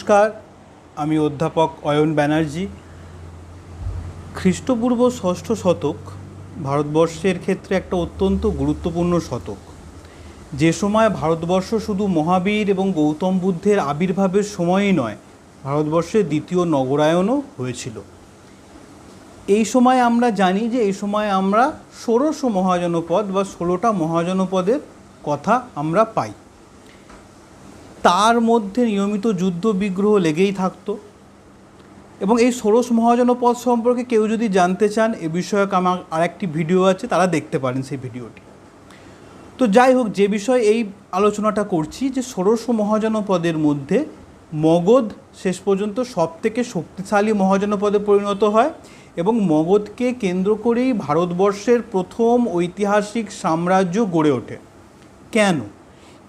নমস্কার, আমি অধ্যাপক অয়ন ব্যানার্জি। খ্রিস্টপূর্ব ষষ্ঠ শতক ভারতবর্ষের ক্ষেত্রে একটা অত্যন্ত গুরুত্বপূর্ণ শতক। যে সময় ভারতবর্ষ শুধু মহাবীর এবং গৌতম বুদ্ধের আবির্ভাবের সময়ই নয় ভারতবর্ষের দ্বিতীয় নগরায়নও হয়েছিল। এই সময় আমরা জানি যে এই সময় আমরা ষোড়শ মহাজনপদ বা ষোলোটা মহাজনপদের কথা আমরা পাই। তার মধ্যে নিয়মিত যুদ্ধ বিগ্রহ লেগেই থাকতো। এবং এই ষোড়শ মহাজনপদ সম্পর্কে কেউ যদি জানতে চান, এ বিষয়ক আমার আরেকটি ভিডিও আছে, তারা দেখতে পারেন সেই ভিডিওটি। তো যাই হোক, যে বিষয়ে এই আলোচনাটা করছি, যে ষোড়শ মহাজনপদের মধ্যে মগধ শেষ পর্যন্ত সবথেকে শক্তিশালী মহাজনপদে পরিণত হয় এবং মগধকে কেন্দ্র করেই ভারতবর্ষের প্রথম ঐতিহাসিক সাম্রাজ্য গড়ে ওঠে। কেন?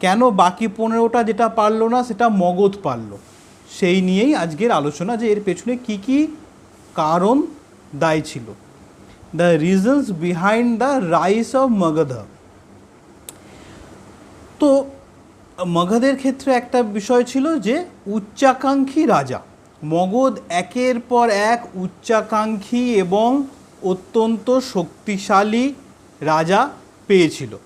কেন বাকি পনেরোটা যেটা পারল না, সেটা মগধ পারল? সেই নিয়েই আজকের আলোচনা যে এর পেছনে কি কি কারণ দায়ী ছিল। The reasons behind the rise of Magadh. তো, মগধের ক্ষেত্রে একটা বিষয় ছিল যে, উচ্চাকাঙ্ক্ষী রাজা। মগধ একের পর এক উচ্চাকাঙ্ক্ষী এবং অত্যন্ত শক্তিশালী রাজা পেয়েছিল।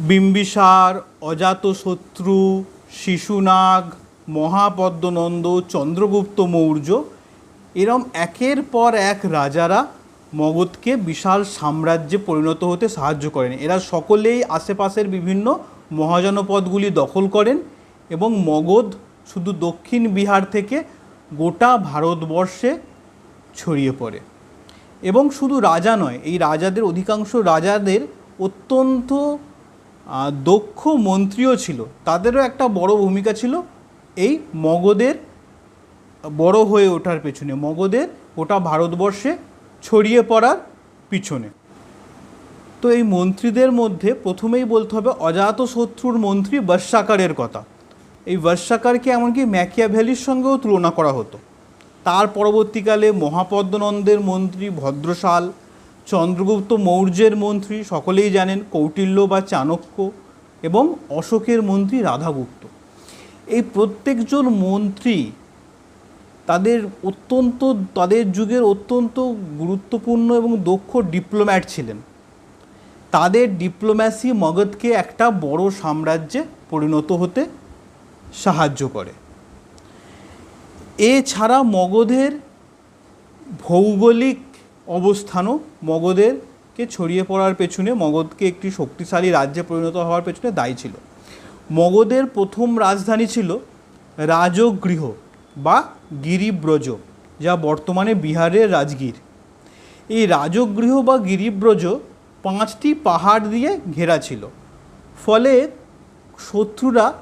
বিম্বিসার অজাতশত্রু শিশুনাগ, মহাপদ্মনন্দ, চন্দ্রগুপ্ত মৌর্য, এরম একের পর এক রাজারা মগধকে বিশাল সাম্রাজ্যে পরিণত হতে সাহায্য করেন। এরা সকলেই আশেপাশের বিভিন্ন মহাজনপদগুলি দখল করেন এবং মগধ শুধু দক্ষিণ বিহার থেকে গোটা ভারতবর্ষে ছড়িয়ে পড়ে। এবং শুধু রাজা নয়, এই রাজাদের, অধিকাংশ রাজাদের অত্যন্ত দক্ষ মন্ত্রীও ছিল। তাদেরও একটা বড় ভূমিকা ছিল এই মগদের বড় হয়ে ওঠার পেছনে। মগদের গোটা ভারতবর্ষে ছড়িয়ে পড়ার পিছনে। তো এই মন্ত্রীদের মধ্যে প্রথমেই বলতে হবে অজাতশত্রুর মন্ত্রী বর্ষাকারের কথা। এই বর্ষাকারকে এমনকি ম্যাকিয়া ভ্যালির সঙ্গেও তুলনা করা হতো। তার পরবর্তীকালে মহাপদ্মনন্দের মন্ত্রী ভদ্রশাল চন্দ্রগুপ্ত মৌর্যের মন্ত্রী সকলেই জানেন কৌটিল্য বা চাণক্য এবং অশোকের মন্ত্রী রাধাগুপ্ত। এই প্রত্যেকজন মন্ত্রী তাদের অত্যন্ত, তাদের যুগের অত্যন্ত গুরুত্বপূর্ণ এবং দক্ষ ডিপ্লোম্যাট ছিলেন। তাদের ডিপ্লোম্যাসি মগধকে একটা বড় সাম্রাজ্যে পরিণত হতে সাহায্য করে। এছাড়া মগধের ভৌগোলিক অবস্থানও মগধেরকে ছড়িয়ে পড়ার পেছনে, মগধকে একটি শক্তিশালী রাজ্যে পরিণত হওয়ার পেছনে দায়ী ছিল। মগধের প্রথম রাজধানী ছিল রাজগৃহ বা গিরিব্রজ, যা বর্তমানে বিহারের রাজগীর। এই রাজগৃহ বা গিরিব্রজ পাঁচটি পাহাড় দিয়ে ঘেরা ছিল। ফলে শত্রুরা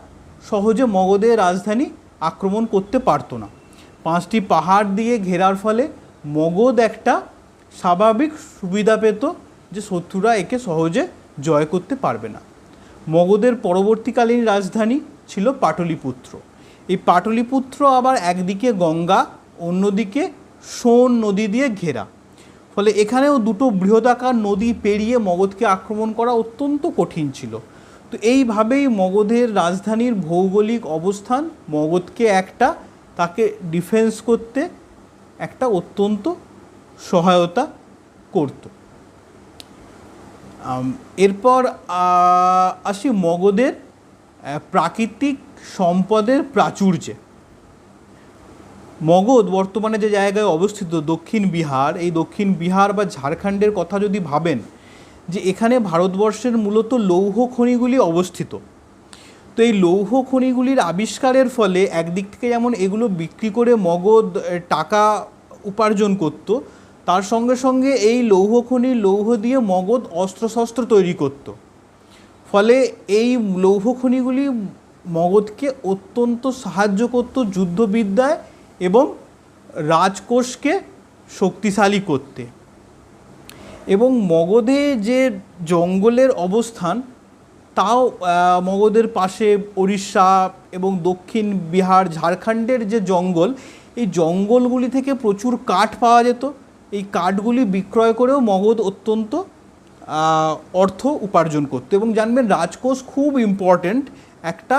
সহজে মগধের রাজধানী আক্রমণ করতে পারতো না। পাঁচটি পাহাড় দিয়ে ঘেরার ফলে মগধ একটা স্বাভাবিক সুবিধা পেত যে শত্রুরা একে সহজে জয় করতে পারবে না। মগধের পরবর্তীকালীন রাজধানী ছিল পাটলিপুত্র। এই পাটলিপুত্র আবার একদিকে গঙ্গা, অন্যদিকে সোন নদী দিয়ে ঘেরা। ফলে এখানেও দুটো বৃহদাকার নদী পেরিয়ে মগধকে আক্রমণ করা অত্যন্ত কঠিন ছিল। তো এইভাবেই মগধের রাজধানীর ভৌগোলিক অবস্থান মগধকে একটা, তাকে ডিফেন্স করতে একটা অত্যন্ত সহায়তা করত। এরপর আসি মগধের প্রাকৃতিক সম্পদের প্রাচুর্যে। মগধ বর্তমানে যে জায়গায় অবস্থিত, দক্ষিণ বিহার, এই দক্ষিণ বিহার বা ঝাড়খণ্ডের কথা যদি ভাবেন, যে এখানে ভারতবর্ষের মূলত লৌহ খনিগুলি অবস্থিত। তো এই লৌহ খনিগুলির আবিষ্কারের ফলে একদিক থেকে যেমন এগুলো বিক্রি করে মগধ টাকা উপার্জন করত তার সঙ্গে সঙ্গে এই লৌহ খনির লৌহ দিয়ে মগধ অস্ত্রশস্ত্র তৈরি করত। ফলে এই লৌহ খনিগুলি মগধকে অত্যন্ত সাহায্য করত যুদ্ধবিদ্যায় এবং রাজকোষকে শক্তিশালী করতে। এবং মগধে যে জঙ্গলের অবস্থান, তাও মগধের পাশে ওড়িশা এবং দক্ষিণ বিহার, ঝাড়খণ্ডের যে জঙ্গল, এই জঙ্গলগুলি থেকে প্রচুর কাঠ পাওয়া যেত। এই কাঠগুলি বিক্রয় করেও মগধ অত্যন্ত অর্থ উপার্জন করতো। এবং জানবেন রাজকোষ খুব ইম্পর্ট্যান্ট একটা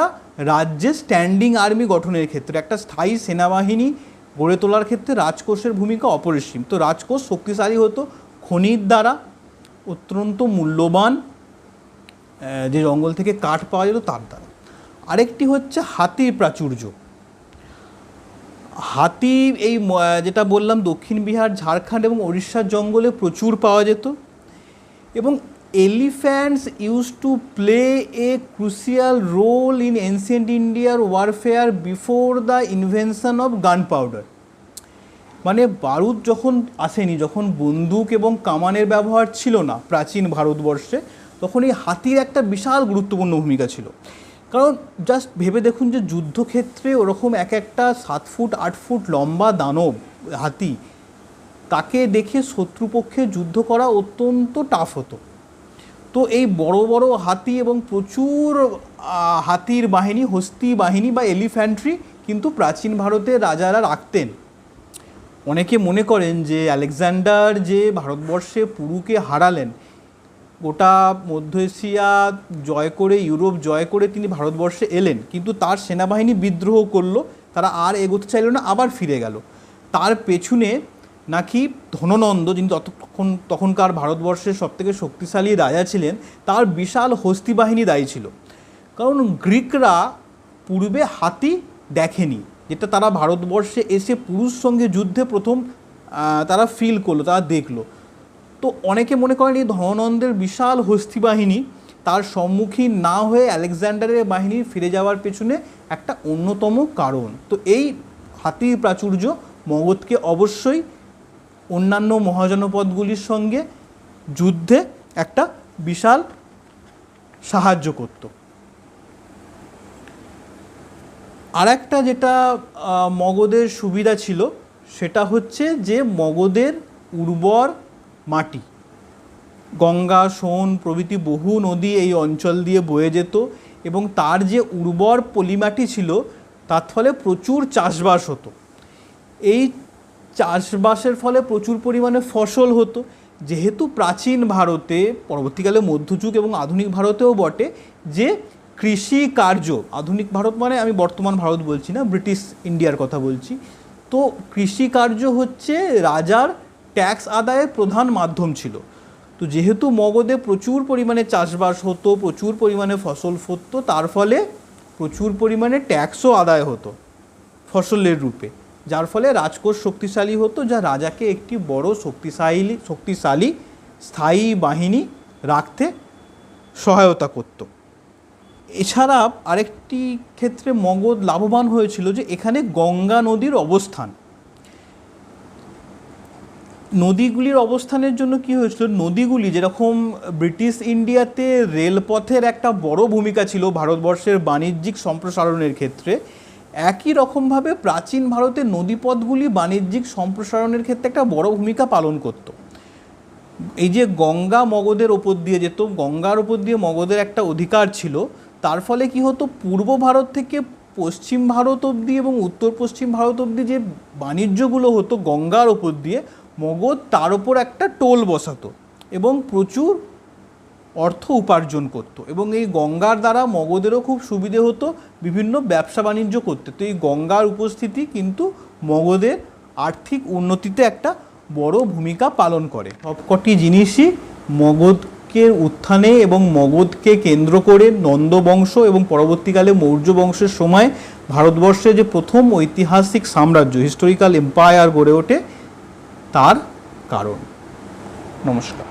রাজ্যে স্ট্যান্ডিং আর্মি গঠনের ক্ষেত্রে, একটা স্থায়ী সেনাবাহিনী গড়ে তোলার ক্ষেত্রে রাজকোষের ভূমিকা অপরিসীম। তো রাজকোষ শক্তিশালী হতো খনির দ্বারা, অত্যন্ত মূল্যবান যে জঙ্গল থেকে কাঠ পাওয়া যেত তার দ্বারা। আরেকটি হচ্ছে হাতির প্রাচুর্য। হাতি এই যেটা বললাম, দক্ষিণ বিহার, ঝাড়খণ্ড এবং উড়িষ্যার জঙ্গলে প্রচুর পাওয়া যেত। এবং elephants use to play a crucial role in ancient ইন্ডিয়ার warfare before the invention of gunpowder মানে বারুদ যখন আসেনি, যখন বন্দুক এবং কামানের ব্যবহার ছিল না প্রাচীন ভারতবর্ষে, তখন এই হাতির একটা বিশাল গুরুত্বপূর্ণ ভূমিকা ছিল। কারণ জাস্ট ভেবে দেখুন যে যুদ্ধক্ষেত্রে ওরকম এক একটা সাত ফুট, আট ফুট লম্বা দানব, হাতি, তাকে দেখে শত্রুপক্ষে যুদ্ধ করা অত্যন্ত টাফ হতো। তো এই বড় বড় হাতি এবং প্রচুর হাতির বাহিনী, হস্তি বাহিনী বা এলিফ্যান্ট্রি কিন্তু প্রাচীন ভারতের রাজারা রাখতেন। অনেকে মনে করেন যে আলেকজান্ডার যে ভারতবর্ষে পুরুকে হারালেন গোটা মধ্য এশিয়া জয় করে, ইউরোপ জয় করে তিনি ভারতবর্ষে এলেন। কিন্তু তার সেনাবাহিনী বিদ্রোহ করল, তারা আর এগোতে চাইল না, আবার ফিরে গেল। তার পেছনে নাকি ধননন্দ, যিনি ততক্ষণ, তখনকার ভারতবর্ষের সবথেকে শক্তিশালী রাজা ছিলেন, তার বিশাল হস্তি বাহিনী দায়ী ছিল। কারণ গ্রিকরা পূর্বে হাতি দেখেনি, যেটা তারা ভারতবর্ষে এসে পুরুষ সঙ্গে যুদ্ধে প্রথম তারা ফিল করল, তারা দেখল। তো অনেকে মনে করেন এই ধননন্দের বিশাল হস্তি বাহিনী তার সম্মুখীন না হয়ে আলেকজান্ডারের বাহিনী ফিরে যাওয়ার পেছনে একটা অন্যতম কারণ। তো এই হাতির প্রাচুর্য মগধকে অবশ্যই অন্যান্য মহাজনপদগুলির সঙ্গে যুদ্ধে একটা বিশাল সাহায্য করতো। আর একটা যেটা মগধের সুবিধা ছিল সেটা হচ্ছে যে মগধের উর্বর মাটি। গঙ্গা, সোন প্রভৃতি বহু নদী এই অঞ্চল দিয়ে বয়ে যেত এবং তার যে উর্বর পলিমাটি ছিল, তার ফলে প্রচুর চাষবাস হতো। এই চাষবাসের ফলে প্রচুর পরিমাণে ফসল হতো। যেহেতু প্রাচীন ভারতে, পরবর্তীকালে মধ্যযুগ এবং আধুনিক ভারতেও বটে, যে কৃষি কার্য, আধুনিক ভারত মানে আমি বর্তমান ভারত বলছি না, ব্রিটিশ ইন্ডিয়ার কথা বলছি, তো কৃষি কার্য হচ্ছে রাজার ট্যাক্স আদায়ের প্রধান মাধ্যম ছিল। তো যেহেতু মগধে প্রচুর পরিমাণে চাষবাস হতো, প্রচুর পরিমাণে ফসল ফরতো তার ফলে প্রচুর পরিমাণে ট্যাক্সও আদায় হতো ফসলের রূপে। যার ফলে রাজকোষ শক্তিশালী হতো, যা রাজাকে একটি বড় শক্তিশালী শক্তিশালী, স্থায়ী বাহিনী রাখতে সহায়তা করত। এছাড়া আরেকটি ক্ষেত্রে মগধ লাভবান হয়েছিল যে, এখানে গঙ্গা নদীর অবস্থান। নদীগুলির অবস্থানের জন্য কি হয়েছিল? নদীগুলি যেরকম ব্রিটিশ ইন্ডিয়াতে রেলপথের একটা বড় ভূমিকা ছিল ভারতবর্ষের বাণিজ্যিক সম্প্রসারণের ক্ষেত্রে, একই রকমভাবে প্রাচীন ভারতের নদীপথগুলি বাণিজ্যিক সম্প্রসারণের ক্ষেত্রে একটা বড় ভূমিকা পালন করত। এই যে গঙ্গা মগধের ওপর দিয়ে যেত, গঙ্গার ওপর দিয়ে মগধের একটা অধিকার ছিল, তার ফলে কি হতো? পূর্ব ভারত থেকে পশ্চিম ভারত অবধি এবং উত্তর পশ্চিম ভারত অবধি যে বাণিজ্যগুলো হতো গঙ্গার ওপর দিয়ে মগধ তার ওপর একটা টোল বসাতো এবং প্রচুর অর্থ উপার্জন করত এবং এই গঙ্গার দ্বারা মগধেরও খুব সুবিধে হতো বিভিন্ন ব্যবসা বাণিজ্য করতে। তো এই গঙ্গার উপস্থিতি কিন্তু মগধের আর্থিক উন্নতিতে একটা বড় ভূমিকা পালন করে। সবকটি জিনিসই মগধকে উত্থানে এবং মগধকে কেন্দ্র করে নন্দ বংশ এবং পরবর্তীকালে মৌর্য বংশের সময় ভারতবর্ষে যে প্রথম ঐতিহাসিক সাম্রাজ্য হিস্টোরিক্যাল এম্পায়ার গড়ে ওঠে তার কারণ। নমস্কার।